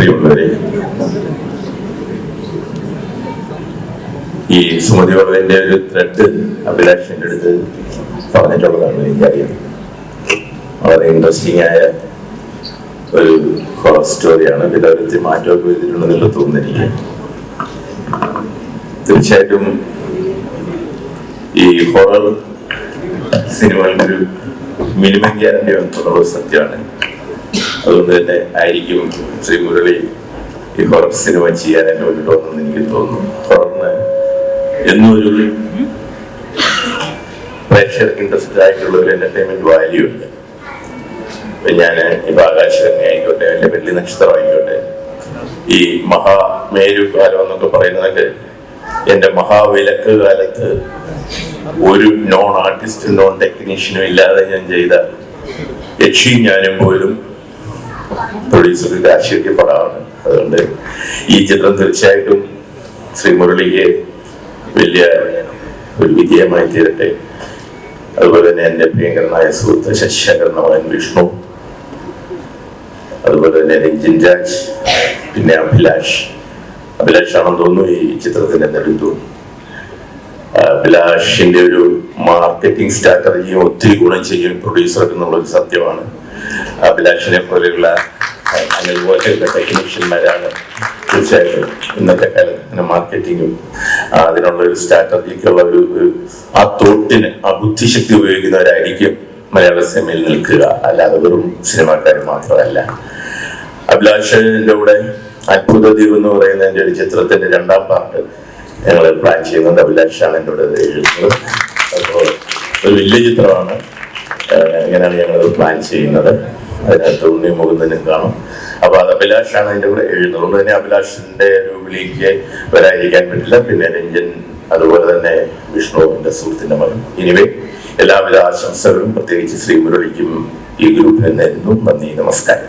പ്രിയമുള്ളവരെ ഈ സുമതി വളവിന്റെ ഒരു ത്രെഡ് അഭിലാഷിന്റെ അടുത്ത് പറഞ്ഞിട്ടുള്ളതാണ് എനിക്കറിയാം വളരെ ഇൻട്രസ്റ്റിംഗ് ആയ ഒരു ഹോറർ സ്റ്റോറിയാണ് വിലയിരുത്തി മാറ്റമൊക്കെ ചെയ്തിട്ടുണ്ടെന്നുള്ള തോന്നുന്നു തീർച്ചയായിട്ടും ഈ ഹൊറർ സിനിമകളുടെ ഒരു മിനിമം ഗ്യാരണ്ടി എന്നുള്ളത് സത്യമാണ്. അതുകൊണ്ട് തന്നെ ആയിരിക്കും ശ്രീ മുരളി ഈ ഹൊറർ സിനിമ ചെയ്യാൻ എന്നെ വേണ്ടിട്ട് വന്നെന്ന് എനിക്ക് തോന്നുന്നു. ഹൊററിന് എന്നൊരു പ്രേക്ഷകർക്ക് ഇൻട്രസ്റ്റഡ് ആയിട്ടുള്ള ഒരു എന്റർടൈൻമെന്റ് വാല്യൂ ഉണ്ട്. ഞാൻ ഇപ്പൊ ആകാശഗംഗ ആയിക്കോട്ടെ അല്ലെ വെള്ളി നക്ഷത്രം ആയിക്കോട്ടെ ഈ മഹാമേരു കാലം എന്നൊക്കെ പറയുന്നതൊക്കെ എന്റെ മഹാവിലക്ക് കാലത്ത് ഒരു നോൺ ആർട്ടിസ്റ്റും നോൺ ടെക്നീഷ്യനും ഇല്ലാതെ ഞാൻ ചെയ്ത യക്ഷിയും ഞാനും പോലും പ്രൊഡ്യൂസർക്ക് കാശിയൊക്കെ പടമാണ് അതുകൊണ്ട് ഈ ചിത്രം തീർച്ചയായിട്ടും ശ്രീ മുരളിക്ക് വലിയ ഒരു വിജയമായി തീരട്ടെ. അതുപോലെ തന്നെ എന്റെ പ്രിയങ്കരനായ സുഹൃത്ത് ശശിശങ്കർ മകൻ വിഷ്ണു. അതുപോലെ തന്നെ രഞ്ജിൻ രാജ് പിന്നെ അഭിലാഷ്. അഭിലാഷ് ആണെന്ന് തോന്നുന്നു ഈ ചിത്രത്തിന്റെ നെടുത്തു അഭിലാഷിന്റെ ഒരു മാർക്കറ്റിംഗ് സ്ട്രാറ്റജിയും ഒത്തിരി ഗുണം ചെയ്യും പ്രൊഡ്യൂസർക്ക് എന്നുള്ളൊരു സത്യമാണ്. അഭിലാഷിനെ പോലെയുള്ള അതുപോലെയുള്ള ടെക്നീഷ്യന്മാരാണ് തീർച്ചയായിട്ടും ഇന്നത്തെ കാലത്ത് അങ്ങനെ മാർക്കറ്റിങ്ങും അതിനുള്ള ഒരു സ്ട്രാറ്റജിക്കുള്ള ഒരു ആ തോട്ടിന് ആ ബുദ്ധിശക്തി ഉപയോഗിക്കുന്നവരായിരിക്കും മലയാള സിനിമയിൽ നിൽക്കുക. അല്ലാതെ വെറും സിനിമാക്കാർ മാത്രമല്ല. അഭിലാഷിന്റെ കൂടെ അത്ഭുത ദ്വീപ് എന്ന് പറയുന്ന എന്റെ ഒരു ചിത്രത്തിന്റെ രണ്ടാം പാർട്ട് ഞങ്ങൾ പ്ലാൻ ചെയ്യുന്നുണ്ട്. അഭിലാഷാണ് എന്റെ കൂടെ എഴുതുന്നത്. അപ്പോൾ ഒരു വലിയ ചിത്രമാണ്. ഏഹ് ഇങ്ങനെയാണ് ഞങ്ങൾ പ്ലാൻ ചെയ്യുന്നത്. അതിനകത്ത് ഉണ്ണി മുകുന്ദനും കാണും. അപ്പൊ അത് അഭിലാഷാണ് അതിന്റെ കൂടെ എഴുതുന്നത്. അതുകൊണ്ട് തന്നെ അഭിലാഷിന്റെ രൂപിലേക്ക് വരാതിരിക്കാൻ പറ്റില്ല. പിന്നെ രഞ്ജൻ അതുപോലെ തന്നെ വിഷ്ണു എന്റെ സുഹൃത്തിന്റെ മകൻ. ഇനിവേ എല്ലാവിധ ആശംസകളും പ്രത്യേകിച്ച് ശ്രീ മുരളിക്കും ഈ ഗ്രൂപ്പിൽ നിന്നായിരുന്നു നന്ദി നമസ്കാരം.